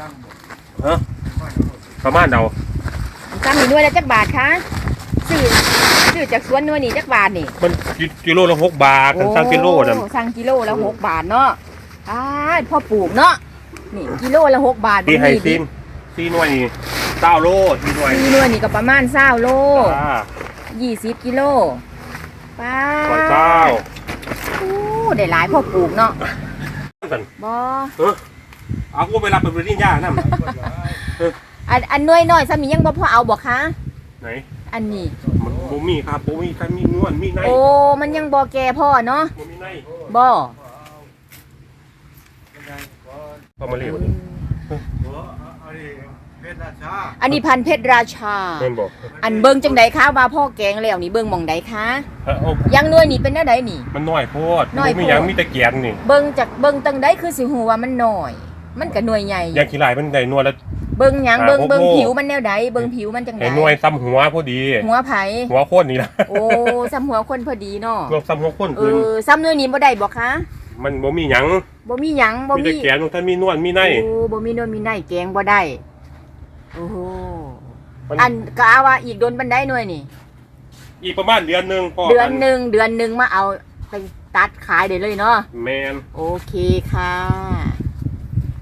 ตั้งหมดฮะบ้านทั้งหมดประมาณเดาจำหนีหน่วยละจักบาทคะซื้อซื้อจากสวนหน่วยนี่จักบาทนี่มันกิกิโลละหกบาทกันสั่งกิโลน่ะอ้สั่งกิโลละหกบาทเนาะอ้ายพ่อปลูกเนาะนี่กิโลละหกบาทที่ไฮนี่ซีนซีหน่วยนี่เก้าโลที่หน่วยสี่หน่วยนี่ก็ประมาณเศร้าโลอ่ายี่สิบกิโลป้าปล่อยเก้าอู้ได้หลายพ่อปลูกเนาะสันบ่เออ เอากูไปรับไปบริญญานั่นอันอันหน่วยน้อยซะมียังบ่พอเอาบ่คะไหนอันนี้มันบ่มีครับบ่มีใครมีนวลมีในโอ้มันยังบ่แก่พ่อเนาะบ่มีในบ่ยังไงก่อนก็มาเรียกหัวเอาดิเพชรราชา อันนี้พันธุ์เพชรราชาแม่นบอกอันเบิ่งจังไดคะว่าพ่อแกงแล้วนี่เบิ่งหม่องใดคะเออเอายังหน่วยนี่เป็นแนวใดนี่ มันน้อยโพดน้อยโพดบ่มีหยังมีแต่แกนนี่ เบิ่งจากเบิ่งตังใดคือสิฮู้ว่ามันน้อย มันก็หน่วยใหญ่อย่างขี้ลายมันได้นวลแล้ว เบิ่งหยังอ่าเบิ่งโอ้โหเบิ่งผิวมันแนวใดเบิ่งผิวมันจังไดไอ้หน่วยซ้ำหัวพอดี หัวไผหัวโคนนี่ล่ะโอ้ซ้ำหัวคนพอดีเนาะรวมซ้ำหัวโคนเอคืออซ้ำหน่วยนี้บ่ได้บ่คะมันบ่มีหยังบ่มีหยังบ่มีมีแต่แกนมันท่านมีนวลมีในโอ้บ่มีหน่วยมีในแกงบ่ได้โอ้โหมันอันก็เอาว่าอีกโดนบันไดหน่วยนี่ อีกประมาณเดือนหนึงพอเดือนหนึงเดือนหนึงมาเอาไปตัดขายได้เลยเนาะแมน โอเคค่ะ